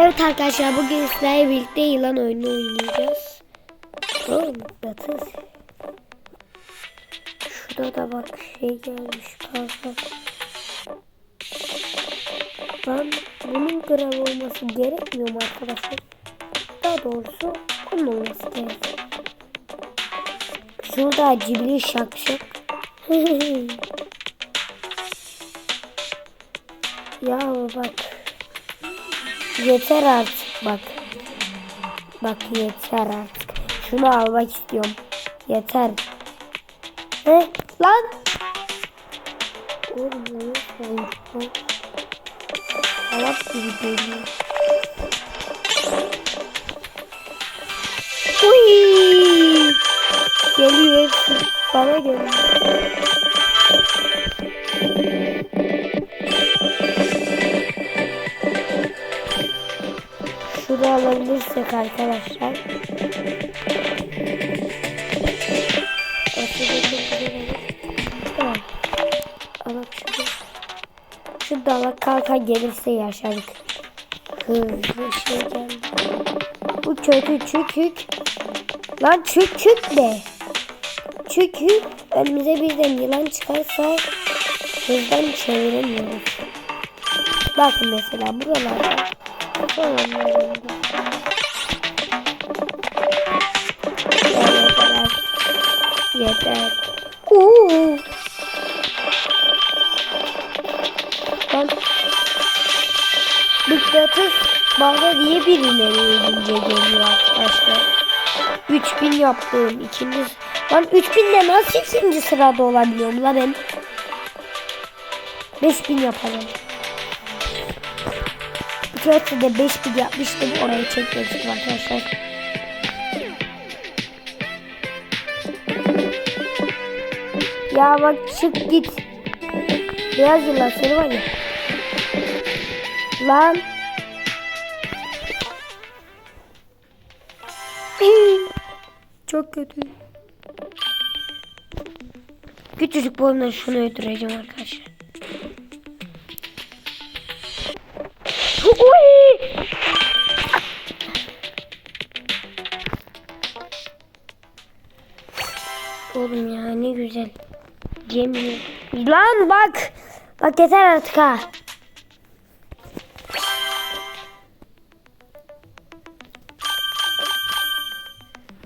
Evet arkadaşlar bugün sizlerle birlikte yılan oyunu oynayacağız. Oğlum yatız. Şurada da bak şey gelmiş kanka. Ben bunun grav olması gerekmiyor mu arkadaşlar? Daha doğrusu onun olması gerek. Şurada cibili şakşak. ya bak. Yeter artık bak. Bak yeter artık. Şunu almak istiyorum. Yeter. He? Lan. Oğlum? Salak gibi geliyor. Uy! Geliyor hepsi. Bana geliyor. Şunu alabilirsek arkadaşlar. Şu dalak kalka gelirse yaşadık. Hızlı şey geldi. Bu kötü çükük. Lan çükük de. Çükük önümüze birden yılan çıkarsa hızdan çeviremiyoruz. Bakın mesela buralarda. Buralarda. Yeter. Uuu. Ben Mıknatıs bağda diye birileri ölünce geliyor arkadaşlar. 3000 yaptım. ikinci Lan 3000'de nasıl ikinci sırada olabiliyorum la ben? 5000 yapalım. Bir kere de 5000 yapmıştım. Orayı çekmiştim arkadaşlar. Ya bak çık git. Beyaz yılan seni var ya. Lan. Çok kötü. Küçücük boyumdan şunu öldüreceğim arkadaşlar. Uy! Oğlum ya ne güzel. Yemin Lan bak. Bak yeter artık ha.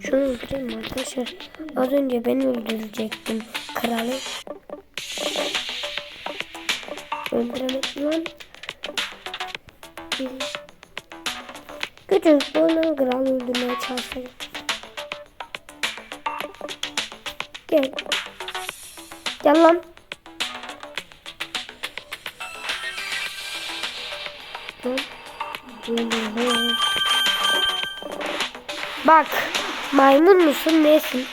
Şunu öldüreyim arkadaşlar. Az önce ben öldürecektim kralı. Öldüremedim lan. Küçük boyundan kralı öldürmeye çalışıyorum. Gel. Gel lan. Bak. Maymun musun nesin?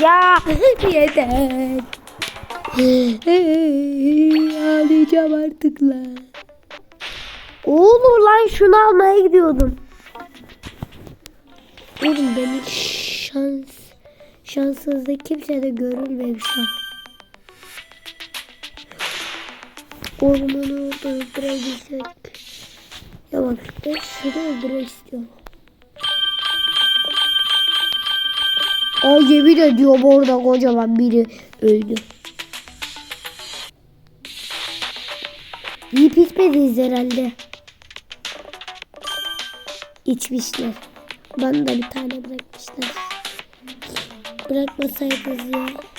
Ya yeter. Ağlayacağım artık lan. Oğlum lan şunu almaya gidiyordum. Oğlum ben hiç şans şanssızlık kimse de görülmemiş ha. Onu öldürebilsek. Ya bak ben şunu öldürmek istiyorum. Ay yemin ediyorum orada kocaman biri öldü. Yiyip içmediniz herhalde. İçmişler. Bana da bir tane bırakmışlar. Bırakmasaydınız ya.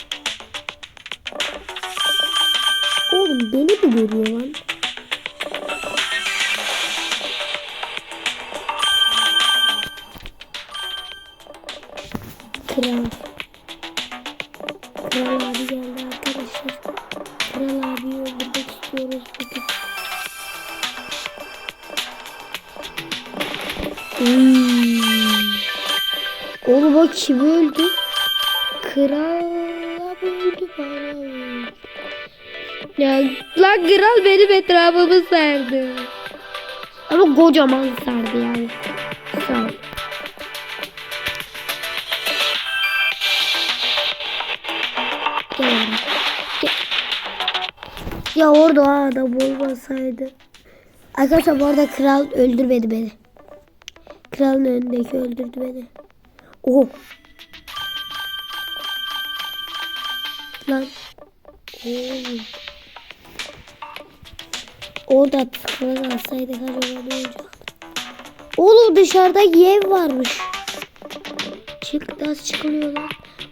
Oğlum beni mi görüyor lan? Kral. Ya lan kral benim etrafımı sardı. Ama kocaman sardı yani. Sağ ol. Gel. Gel. Ya orada o adam olmasaydı. Arkadaşlar bu arada kral öldürmedi beni. Kralın önündeki öldürdü beni. Oh. Lan. Oğlum. Orada kral alsaydık acaba ne olacaktı? Oğlum dışarıda ev varmış. Çık nasıl çıkılıyor lan?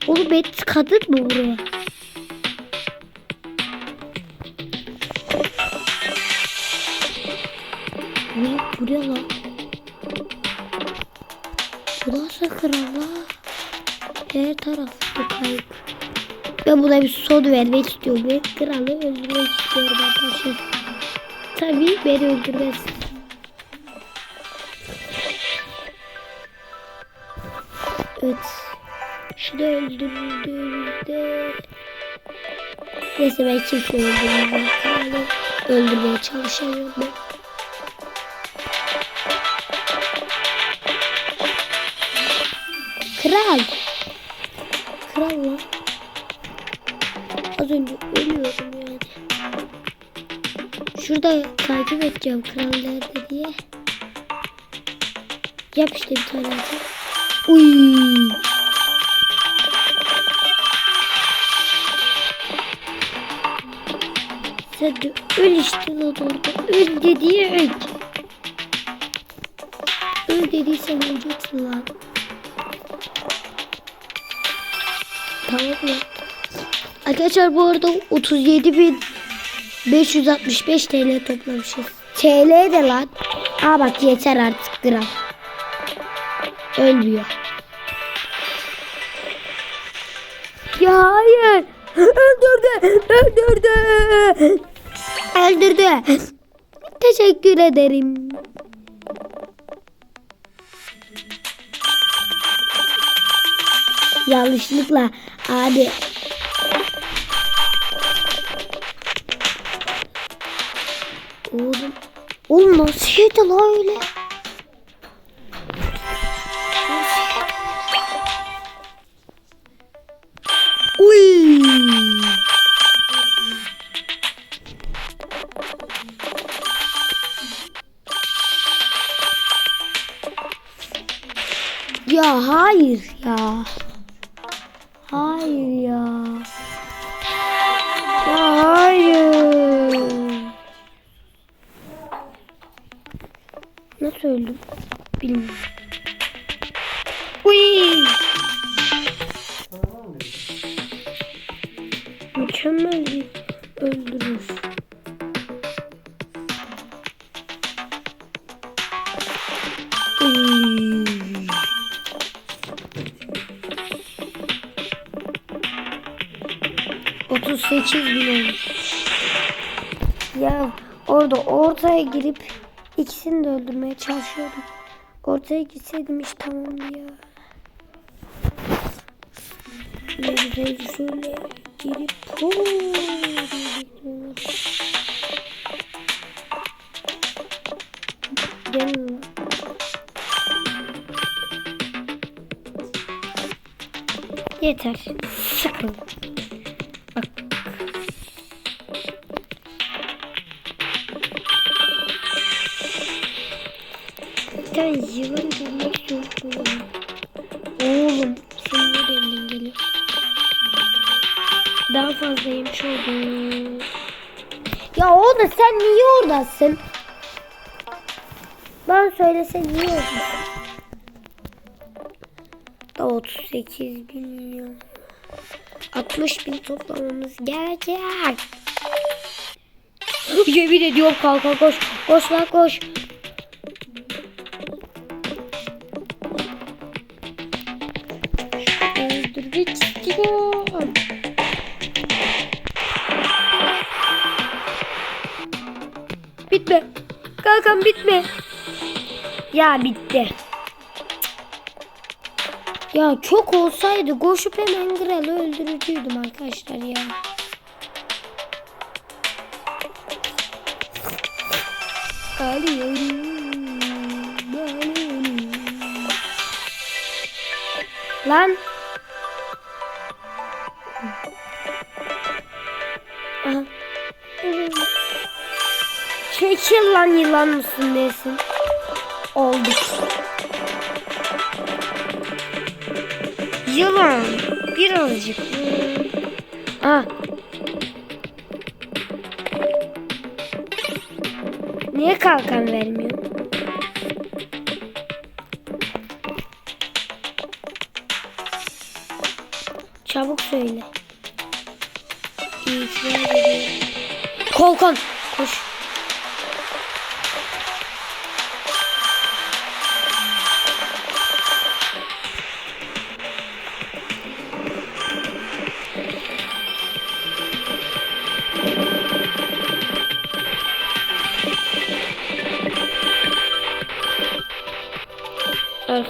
Oğlum ben kadın mı buraya? Ne buraya lan? Bu nasıl kral lan? Her tarafta kayıp. Ben buna bir son vermek istiyorum. Ben kralı öldürmek istiyorum arkadaşlar. Tabii beni öldürmez. Evet. Şunu öldürdüğümüzde... Neyse ben kimse. Kralı öldürmeye çalışıyorum ben. Şurada takip edeceğim kral nerede diye. Yap işte bir tane atı. Uy. Sen de öl işte lan orada. Öl dediği öl. Öl dediysen öleceksin lan. Tamam mı? Arkadaşlar bu arada 37.565 TL toplamışız. TL de lan. Aa bak yeter artık gram. Ölmüyor. Ya hayır. Öldürdü. Öldürdü. Öldürdü. Teşekkür ederim. Yanlışlıkla abi. Oğlum nasıl yedi la öyle? Uy. Ya hayır ya. Hayır. Ya Öldüm? Bilmiyorum. Uy. Mükemmel bir öldürüş. Uy. Otuz sekiz bin olmuş. Ya orada ortaya girip ikisini de öldürmeye çalışıyordum. Ortaya gitseydim iş tamamdı ya. Ne güzel şöyle girip. Gelin. Yeter. Sıkın. Bir tane yılan bulmak yok? Oğlum sen ne benden geliyor? Daha fazla yemiş oldum. Ya oğlum sen niye oradasın? Bana söylesen niye oradasın? Da 38 bin ya. 60 bin toplamamız gerekecek. Yemin ediyorum kanka koş. Koş lan koş. Kankam bitme. Ya bitti. Ya çok olsaydı koşup hemen kralı öldürücüydüm arkadaşlar ya. Lan. Kim lan yılan mısın desin. Olduk. Yılan. Birazcık. Ah. Niye kalkan vermiyor? Çabuk söyle. İyi Kalkan. Koş.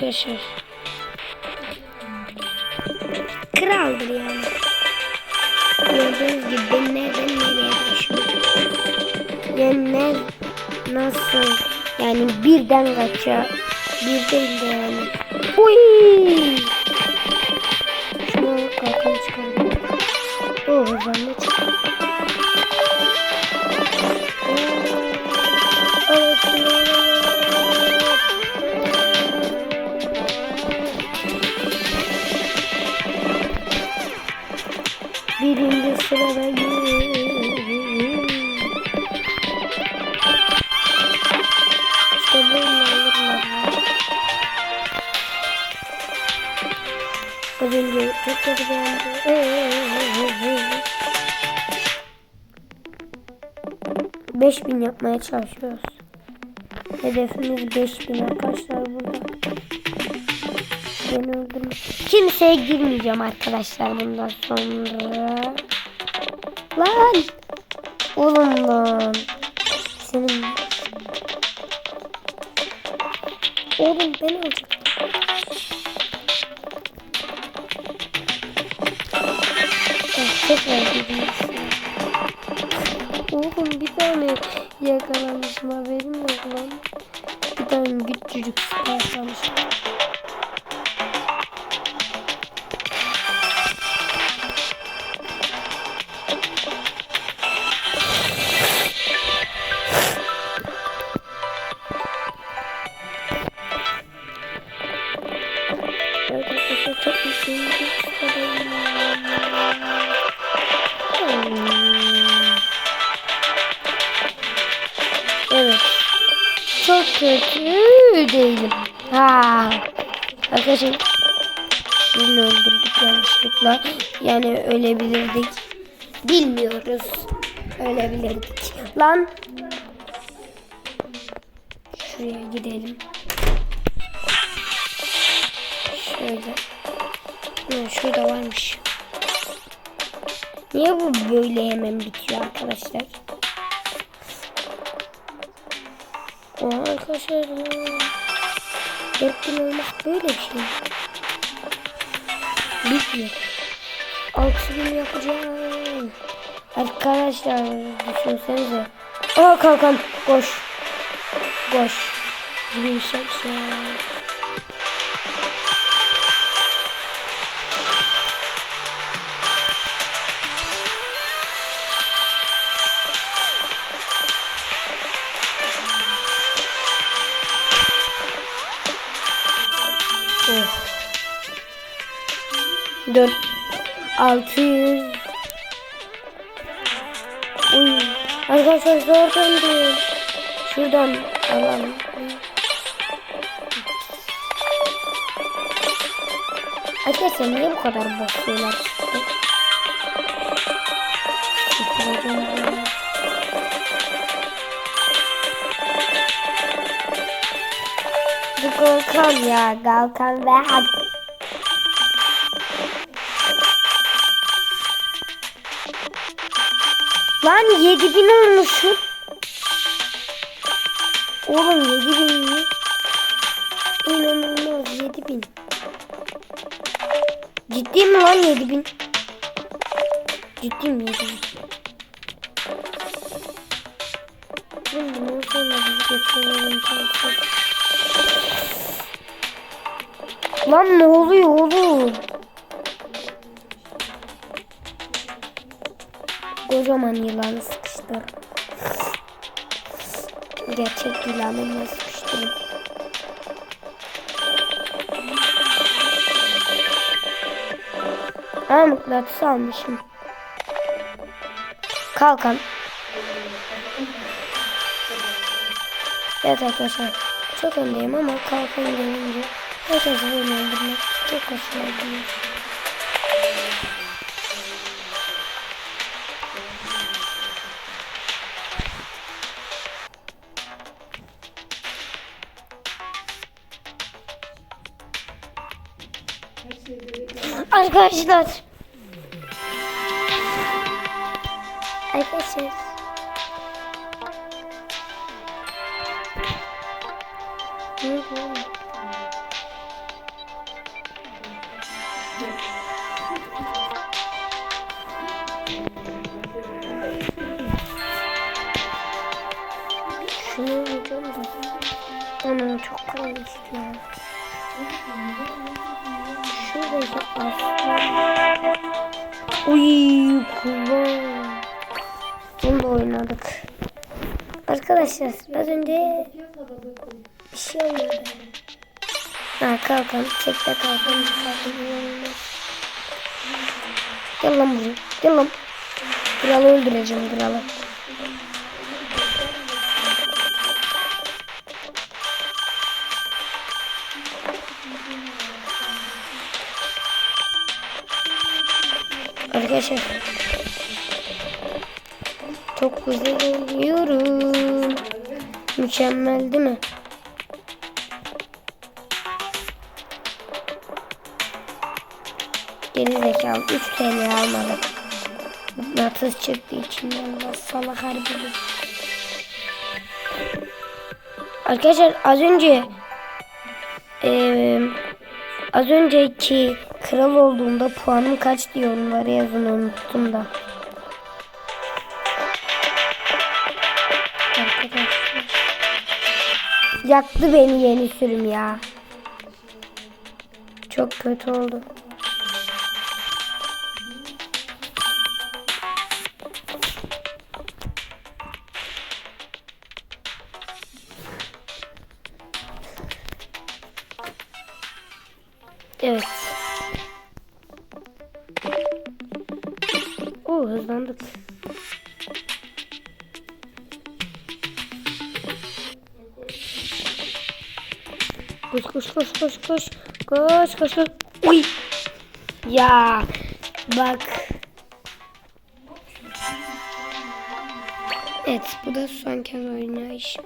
Arkadaşlar. Kraldır yani. Gördüğünüz gibi ben nereden nereye taşıyorum. Ne, nasıl yani birden kaça bir değil de yani. Uy! Beş bin yapmaya çalışıyoruz. Hedefimiz 5000 arkadaşlar burada. Beni öldürme. Kimseye girmeyeceğim arkadaşlar bundan sonra. Lan! Oğlum lan. Senin... Oğlum beni öldür. Tekrar gidiyorsun. Oğlum bir tane yakalanmışım haberim yok lan. Bir tane küçücük sıkarsamışım. Ha. Arkadaşlar birini öldürdük yanlışlıkla. Yani ölebilirdik. Bilmiyoruz. Ölebilirdik. Lan. Şuraya gidelim. Şöyle. Ha, şurada varmış. Niye bu böyle hemen bitiyor arkadaşlar? Aa, arkadaşlar ya. 4000 olmak böyle bir şey. Bitmiyor. 6000 yapacağım. Arkadaşlar düşünsenize. Aa kalkan koş. Koş. Bir şey 4 600 Uy. Arkadaşlar zor döndü. Şuradan alalım. Arkadaşlar niye bu kadar boş şeyler çıktı? Bu Golkan ya. Golkan ve Hakkı. Lan 7000 olmuşum. Oğlum 7000 mi? İnanılmaz 7000. Ciddi mi lan 7000? Ciddi mi 7000? Oğlum bundan sonra çalışıyor. Lan ne oluyor oğlum? Kocaman yılanı sıkıştır. Gerçek yılanımla sıkıştırın. Ha mıknatıs almışım. Kalkan. Evet arkadaşlar. Çok öndeyim ama kalkan gelince herkesi öldürmek çok hoşuma gidiyor. Arkadaşlar. Arkadaşlar. Ne oldu? Uy kullan. Bunu oynadık. Arkadaşlar az önce bir şey olmadı. Ha kalkan. Çekte kalkan. Gel lan buraya. Gel lan. Kralı öldüreceğim kralı. Arkadaşlar. Çok güzel oluyorum. Mükemmel değil mi? Geri zekalı 3 TL almadım. Mıknatıs çıktı içinden. Bas salak harbiden. Arkadaşlar az önce eee az önceki kral olduğumda puanım kaç diye onları yazın unuttum da. Yaktı beni yeni sürüm ya. Çok kötü oldu. Evet. Hızlandık. Koş koş koş koş koş. Koş koş koş. Uy. Ya bak. Evet bu da son kez oynayışım.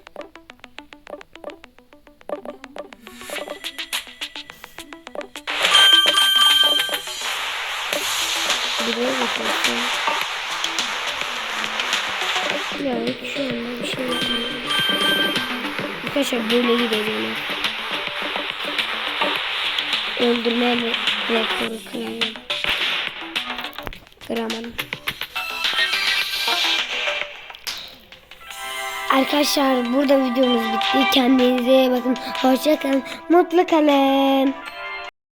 Biliyor musun Arkadaşlar böyle gideceğim. Öldürme re- rekoru kırarım. Kıramadım. Arkadaşlar burada videomuz bitti. Kendinize bakın. Hoşça kalın. Mutlu kalın.